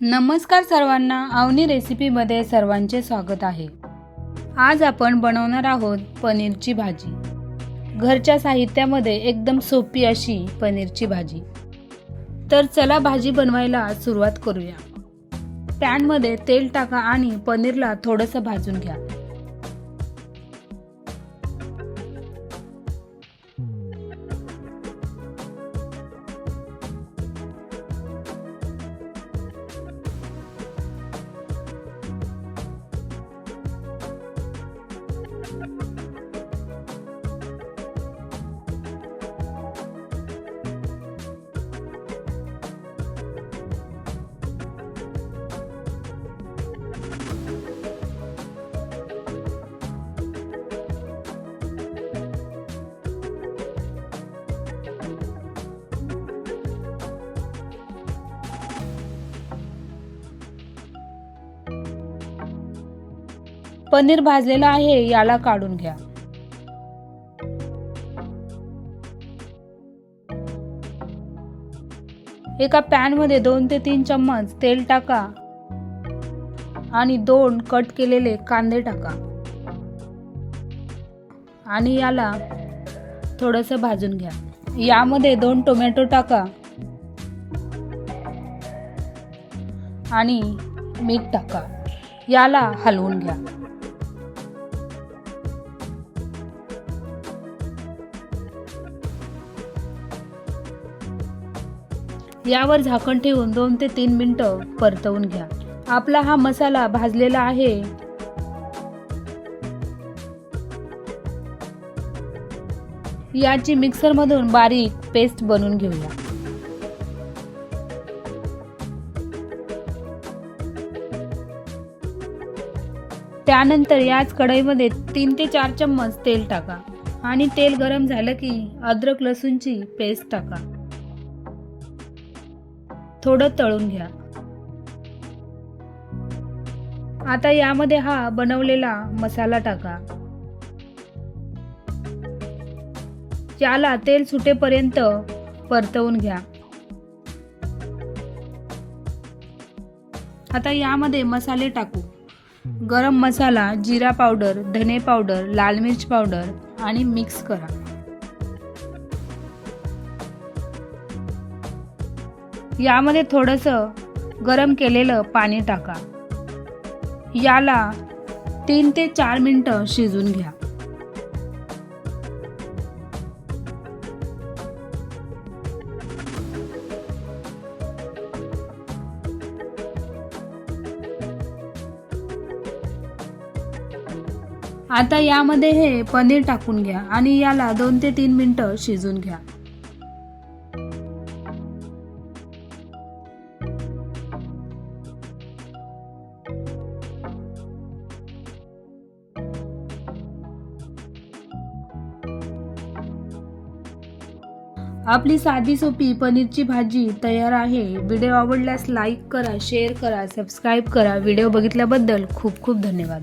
नमस्कार सर्वांना अवनी रेसिपीमध्ये सर्वांचे स्वागत आहे. आज आपण बनवणार आहोत पनीरची भाजी. घरच्या साहित्यामध्ये एकदम सोपी अशी पनीरची भाजी. तर चला भाजी बनवायला सुरुवात करूया. पॅनमध्ये तेल टाका आणि पनीरला थोडंसं भाजून घ्या. पनीर भाजलेलं आहे याला काढून घ्या. एका पॅनमध्ये दोन ते तीन चम्मच तेल टाका आणि दोन कट केलेले कांदे टाका. आणि याला थोडंसं भाजून घ्या. यामध्ये दोन टोमॅटो टाका. आणि मीठ टाका. याला हलवून घ्या. यावर झाकण ठेवून दोन ते तीन मिनटं परतवून घ्या. आपला हा मसाला भाजलेला आहे. याची मिक्सरमधून बारीक पेस्ट बनवून घेऊया. त्यानंतर याच कढईमध्ये तीन ते चार चम्मच तेल टाका आणि तेल गरम झालं की अद्रक लसूणची पेस्ट टाका. थोडं तळून घ्या. आता यामध्ये हा बनवलेला मसाला टाका. याला तेल सुटेपर्यंत परतवून घ्या. आता यामध्ये मसाले टाकू. गरम मसाला जिरा पावडर धने पावडर लाल मिर्च पावडर आणि मिक्स करा. यामध्ये थोडंसं गरम केलेलं पाणी टाका. याला तीन ते चार मिनटं शिजून घ्या. आता यामध्ये हे पनीर टाकून घ्या आणि याला दोन ते तीन मिनटं शिजून घ्या. आपली साधी सोपी पनीरची भाजी तयार आहे. व्हिडिओ आवडल्यास लाईक करा शेअर करा सबस्क्राईब करा. व्हिडिओ बघितल्याबद्दल खूप खूप धन्यवाद.